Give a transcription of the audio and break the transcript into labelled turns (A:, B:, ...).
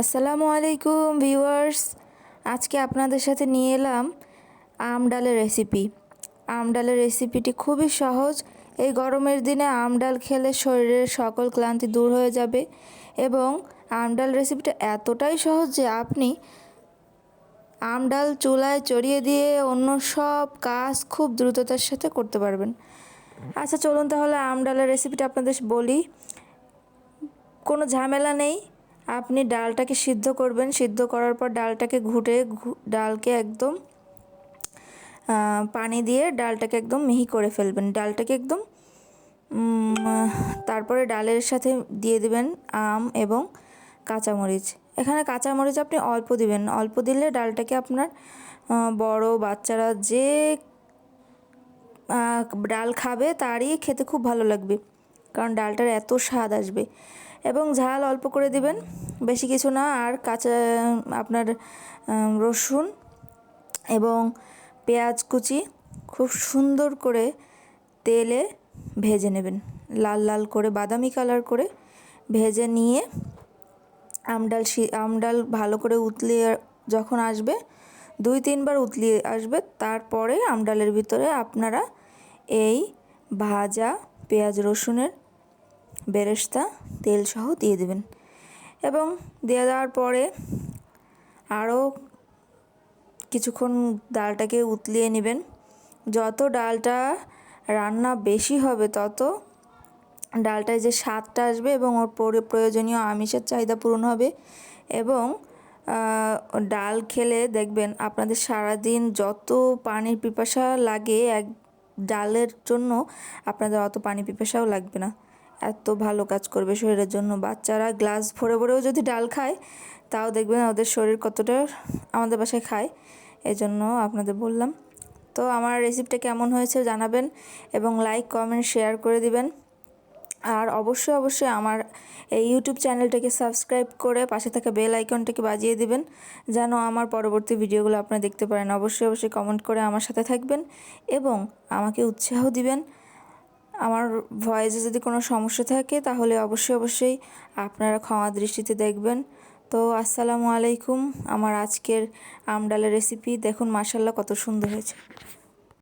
A: আসসালামু আলাইকুম ভিউয়ার্স। আজকে আপনাদের সাথে নিয়ে এলাম আম ডালের রেসিপি আম ডালের রেসিপিটি খুবই সহজ। এই গরমের দিনে আম ডাল খেলে শরীরের সকল ক্লান্তি দূর হয়ে যাবে এবং আম ডাল রেসিপিটা এতটাই সহজ যে আপনি আম ডাল চুলায় চড়িয়ে দিয়ে অন্য সব কাজ খুব দ্রুততার সাথে করতে পারবেন। আচ্ছা চলুন তাহলে আম ডালের রেসিপিটা আপনাদের বলি। কোনো ঝামেলা নেই। আপনি ডালটাকে সিদ্ধ করবেন। সিদ্ধ করার পর ডালটাকে ঘুটে ডালকে একদম পানি দিয়ে ডালটাকে একদম মিহি করে ফেলবেন। ডালটাকে একদম তারপরে ডালের সাথে দিয়ে দেবেন আম এবং কাঁচামরিচ। এখানে কাঁচামরিচ আপনি অল্প দিবেন। অল্প দিলে ডালটাকে আপনার বড় বাচ্চারা যে ডাল খাবে তারই খেতে খুব ভালো লাগবে। কারণ ডালটার এত স্বাদ আসবে। এবং ঝাল অল্প করে দিবেন, বেশি কিছু না, আর কাঁচা, আপনার রসুন এবং পেঁয়াজ কুচি খুব সুন্দর করে তেলে ভেজে নেবেন। লাল লাল করে, বাদামি কালার করে ভেজে নিয়ে আমডাল আমডাল ভালো করে উতলিয়ে যখন আসবে, দুই তিনবার উতলিয়ে আসবে, তারপরে আমডালের ভিতরে আপনারা এই ভাজা পেঁয়াজ রসুনের বেরেস্তা, তেলসহ দিয়ে দেবেন। এবং দিয়ে দেওয়ার পরে আরও কিছুক্ষণ ডালটাকে উতলিয়ে নেবেন। যত ডালটা রান্না বেশি হবে, তত ডালটায় যে স্বাদটা আসবে এবং ওর প্রয়োজনীয় আমিষের চাহিদা পূরণ হবে। এবং ডাল খেলে দেখবেন আপনাদের সারাদিন যত পানির পিপাসা লাগে এক ডালের জন্য, আপনাদের অত পানি পিপাসাও লাগবে না। এত ভালো কাজ করবে শরীরের জন্য। বাচ্চারা গ্লাস ভরে ভরেও যদি ডাল খায়, তাও দেখবেন ওদের শরীর কতটা আমাদের বাসায় খায়। এজন্য আপনাদের বললাম। তো আমার রেসিপিটা কেমন হয়েছে জানাবেন এবং লাইক কমেন্ট শেয়ার করে দিবেন। আর অবশ্যই অবশ্যই আমার এই ইউটিউব চ্যানেলটাকে সাবস্ক্রাইব করে পাশে থাকা বেল আইকনটাকে বাজিয়ে দিবেন, যেন আমার পরবর্তী ভিডিওগুলো আপনারা দেখতে পারেন। অবশ্যই অবশ্যই কমেন্ট করে আমার সাথে থাকবেন এবং আমাকে উৎসাহ দিবেন। আমার ভয়েসে যদি কোনো সমস্যা থাকে, তাহলে অবশ্যই অবশ্যই আপনারা ক্ষমা দৃষ্টিতে দেখবেন। তো আসসালামু আলাইকুম, আমার আজকের আমডালের রেসিপি দেখুন মাসাল্লাহ কত সুন্দর হয়েছে।